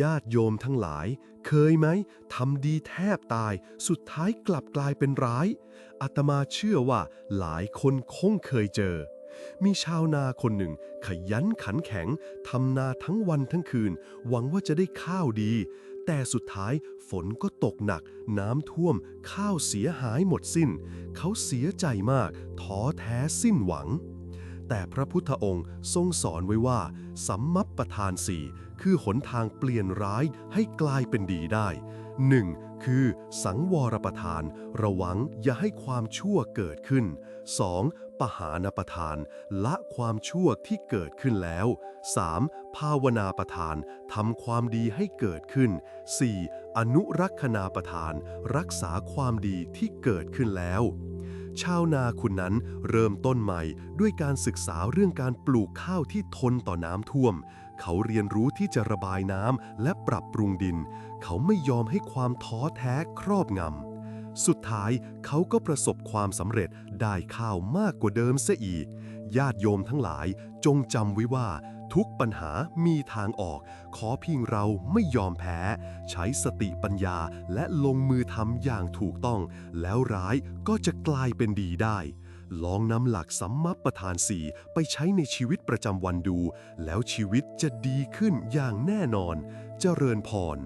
ญาติโยมทั้งหลาย เคยไหมทำดีแทบตาย สุดท้ายกลับกลายเป็นร้ายอาตมาเชื่อว่าหลายคนคงเคยเจอ มีชาวนาคนหนึ่ง ขยันขันแข็งทำนาทั้งวันทั้งคืน หวังว่าจะได้ข้าวดี แต่สุดท้ายฝนก็ตกหนัก น้ำท่วม ข้าวเสียหายหมดสิ้น เขาเสียใจมาก ท้อแท้สิ้นหวัง แต่พระพุทธองค์ทรงสอนไว้ว่า สัมมัปประธานสี่คือหนทางเปลี่ยนร้ายให้กลายเป็นดีได้ 1. คือ สังวรประทาน ระวังอย่าให้ความชั่วเกิดขึ้น 2. ปหานประทาน ละความชั่วที่เกิดขึ้นแล้ว 3. ภาวนาประทานทำความดีให้เกิดขึ้น 4. อนุรักษณาประทาน รักษาความดีที่เกิดขึ้นแล้ว ชาวนาคุณนั้นเริ่มต้นใหม่ด้วยการศึกษาเรื่องการปลูกข้าวที่ทนต่อน้ำท่วม เขาเรียนรู้ที่จะระบายน้ำและปรับปรุงดิน เขาไม่ยอมให้ความท้อแท้ครอบงำ สุดท้ายเขาก็ประสบความสำเร็จได้ข้าวมากกว่าเดิมเสียอีก ญาติโยมทั้งหลายจงจำไว้ว่า ทุกปัญหามีทางออก ขอเพียงเราไม่ยอมแพ้ ใช้สติปัญญาและลงมือทำอย่างถูกต้อง แล้วร้ายก็จะกลายเป็นดีได้ ลองนำหลักสัมมัปประธานสี่ไปใช้ในชีวิตประจำวันดู แล้วชีวิตจะดีขึ้นอย่างแน่นอน เจริญพร